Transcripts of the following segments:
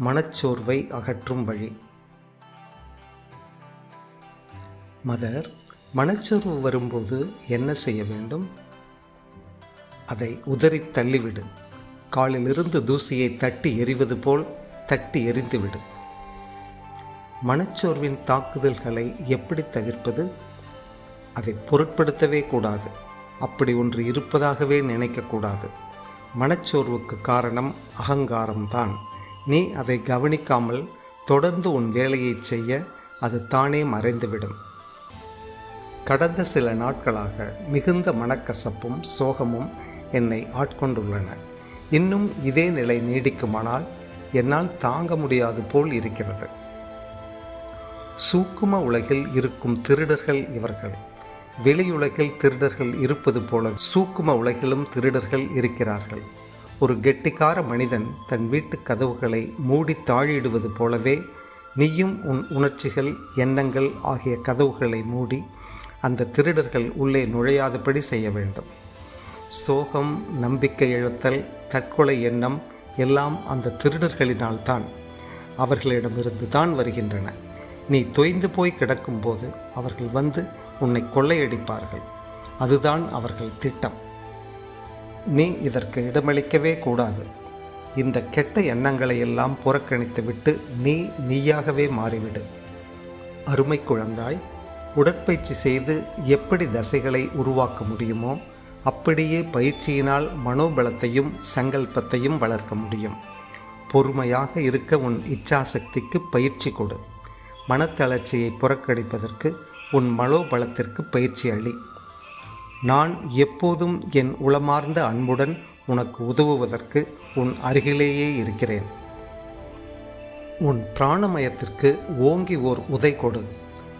மனச்சோர்வை அகற்றும் வழி. மதர் மனச்சோர்வு வரும்போது என்ன செய்ய வேண்டும்? அதை உதறி தள்ளிவிடு. காலிலிருந்து தூசியை தட்டி எறிவது போல் தட்டி எறிந்துவிடு. மனச்சோர்வின் தாக்குதல்களை எப்படி தவிர்ப்பது? அதை பொருட்படுத்தவே கூடாது. அப்படி ஒன்று இருப்பதாகவே நினைக்கக்கூடாது மனச்சோர்வுக்கு காரணம் அகங்காரம்தான். நீ அதை கவனிக்காமல் தொடர்ந்து உன் வேலையை செய்ய அது தானே மறைந்துவிடும். கடந்த சில நாட்களாக மிகுந்த மனக்கசப்பும் சோகமும் என்னை ஆட்கொண்டுள்ளன. இன்னும் இதே நிலை நீடிக்குமானால் என்னால் தாங்க முடியாது போல் இருக்கிறது. சூக்கும உலகில் இருக்கும் திருடர்கள் இவர்கள். வெளியுலகில் திருடர்கள் இருப்பது போல சூக்கும உலகிலும் திருடர்கள் இருக்கிறார்கள். ஒரு கெட்டிக்கார மனிதன் தன் வீட்டு கதவுகளை மூடி தாழிடுவது போலவே நீயும் உன் உணர்ச்சிகள் எண்ணங்கள் ஆகிய கதவுகளை மூடி அந்த திருடர்கள் உள்ளே நுழையாதபடி செய்ய வேண்டும். சோகம் நம்பிக்கை இழத்தல் தற்கொலை எண்ணம் எல்லாம் அந்த திருடர்களினால்தான். அவர்களிடமிருந்து தான் வருகின்றன. நீ தொய்ந்து போய் கிடக்கும்போது அவர்கள் வந்து உன்னை கொள்ளையடிப்பார்கள். அதுதான் அவர்கள் திட்டம். நீ இதற்கு இடமளிக்கவே கூடாது. இந்த கெட்ட எண்ணங்களை எல்லாம் புறக்கணித்துவிட்டு நீ நீயாகவே மாறிவிடு. அருமை குழந்தாய் உடற்பயிற்சி செய்து எப்படி தசைகளை உருவாக்க முடியுமோ அப்படியே பயிற்சியினால் மனோபலத்தையும் சங்கல்பத்தையும் வளர்க்க முடியும். பொறுமையாக இருக்க உன் இச்சாசக்திக்கு பயிற்சி கொடு. மனத்தளர்ச்சியை புறக்கணிப்பதற்கு உன் மனோபலத்திற்கு பயிற்சி அளி நான் எப்போதும் என் உளமார்ந்த அன்புடன் உனக்கு உதவுவதற்கு உன் அருகிலேயே இருக்கிறேன். உன் பிராணமயத்திற்கு ஓங்கி ஓர் உதை கொடு.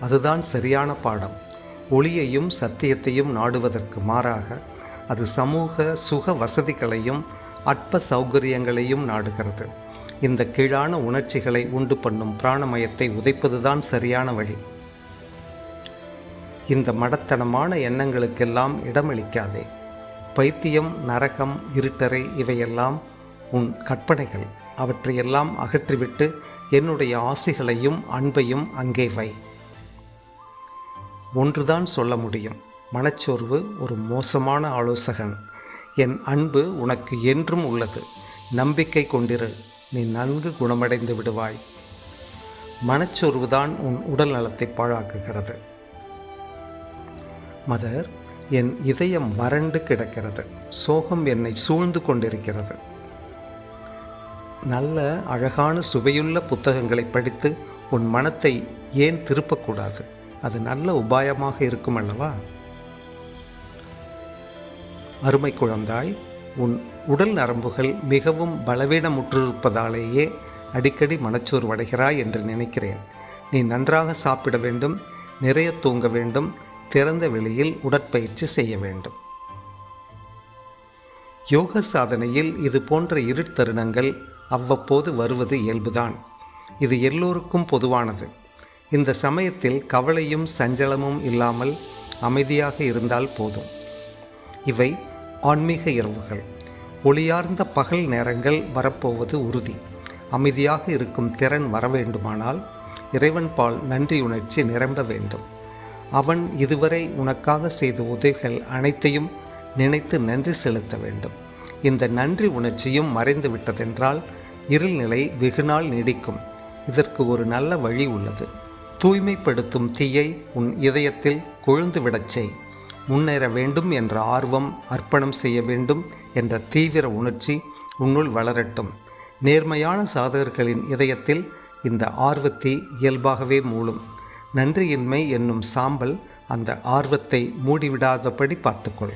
அதுதான் சரியான பாடம். ஒளியையும் சத்தியத்தையும் நாடுவதற்கு மாறாக அது சமூக சுக வசதிகளையும் அற்ப சௌகரியங்களையும் நாடுகிறது. இந்த கீழான உணர்ச்சிகளை உண்டு பண்ணும் பிராணமயத்தை உதைப்பதுதான் சரியான வழி. இந்த மடத்தனமான எண்ணங்களுக்கெல்லாம் இடமளிக்காதே. பைத்தியம் நரகம் இருட்டறை இவையெல்லாம் உன் கற்பனைகள். அவற்றையெல்லாம் அகற்றிவிட்டு என்னுடைய ஆசைகளையும் அன்பையும் அங்கே வை. ஒன்றுதான் சொல்ல முடியும். மனச்சோர்வு ஒரு மோசமான ஆலோசகன். என் அன்பு உனக்கு என்றும் உள்ளது. நம்பிக்கை கொண்டிரு. நீ நன்கு குணமடைந்து விடுவாய். மனச்சோர்வுதான் உன் உடல் நலத்தை பாழாக்குகிறது. மதர் என் இதயம் வறண்டு கிடக்கிறது. சோகம் என்னை சூழ்ந்து கொண்டிருக்கிறது. நல்ல அழகான சுவையுள்ள புத்தகங்களை படித்து உன் மனத்தை ஏன் திருப்பக்கூடாது? அது நல்ல உபாயமாக இருக்கும் அல்லவா? அருமை குழந்தாய் உன் உடல் நரம்புகள் மிகவும் பலவீனமுற்றிருப்பதாலேயே அடிக்கடி மனச்சோர்வடைகிறாய் என்று நினைக்கிறேன். நீ நன்றாக சாப்பிட வேண்டும் நிறைய தூங்க வேண்டும் திறந்த வெளியில் உடற்பயிற்சி செய்ய வேண்டும். யோக சாதனையில் இது போன்ற இருட்தருணங்கள் அவ்வப்போது வருவது இயல்புதான். இது எல்லோருக்கும் பொதுவானது. இந்த சமயத்தில் கவலையும் சஞ்சலமும் இல்லாமல் அமைதியாக இருந்தால் போதும். இவை ஆன்மீக இரவுகள். ஒளியார்ந்த பகல் நேரங்கள் வரப்போவது உறுதி. அமைதியாக இருக்கும் திறன் வர வேண்டுமானால் இறைவன்பால் நன்றியுணர்ச்சி நிரம்ப வேண்டும். அவன் இதுவரை உனக்காக செய்த உதவிகள் அனைத்தையும் நினைத்து நன்றி செலுத்த வேண்டும். இந்த நன்றி உணர்ச்சியும் மறைந்து விட்டதென்றால் இருள்நிலை வெகுநாள் நீடிக்கும். இதற்கு ஒரு நல்ல வழி உள்ளது. தூய்மைப்படுத்தும் தீயை உன் இதயத்தில் கொழுந்து விடச் செய். முன்னேற வேண்டும் என்ற ஆர்வம் அர்ப்பணம் செய்ய வேண்டும் என்ற தீவிர உணர்ச்சி உன்னுள் வளரட்டும். நேர்மையான சாதகர்களின் இதயத்தில் இந்த ஆர்வத்தை இயல்பாகவே மூலும் நன்றியின்மை என்னும் சாம்பல் அந்த ஆர்வத்தை மூடிவிடாதபடி பார்த்துக்கொள்.